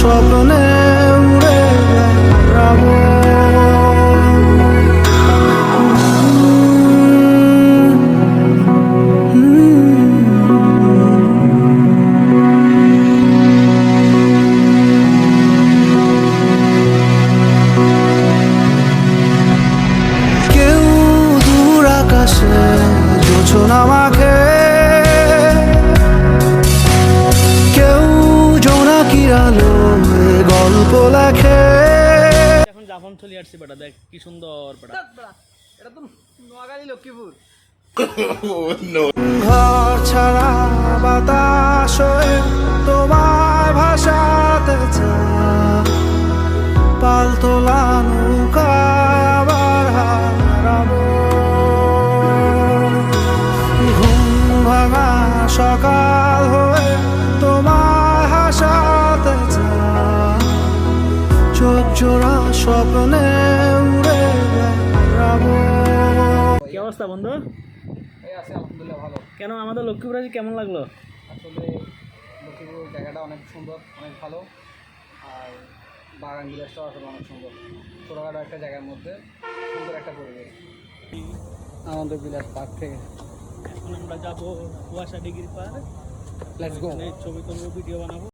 স্বপ্নে উড়ে বেড়াবো। কেউ দূর আকাশে যোচনা মাখে গল্প লেখে এখন জাফন চলে আসছি বেটা দেখ কি সুন্দর বেটা। এটা তো নোয়াখালী লক্ষ্মীপুর। ঘর ছাড়া বাতাস তোমার ভাষাতে পালতোলা আবার হারাবো। ঘুম ভাঙা সকাল জোড়া স্বপ্নে উড়ে বেড়াবো। কি অবস্থা বন্ধু? এই আছে আলহামদুলিল্লাহ ভালো। কেন আমাদের লক্ষ্মীপুর কেমন লাগল? আসলে লক্ষ্মীপুর জায়গাটা অনেক সুন্দর অনেক ভালো। আর বাগান বিলাসটাও আসলে অনেক সুন্দর। ছোটোখাটো একটা জায়গার মধ্যে সুন্দর একটা পরিবেশ। আনন্দ বিলাস পার্ক থেকে। এখন আমরা যাব কুয়াশা ডিগ্রি পার লেটস গো ছবি তুলবো ভিডিও বানাবো।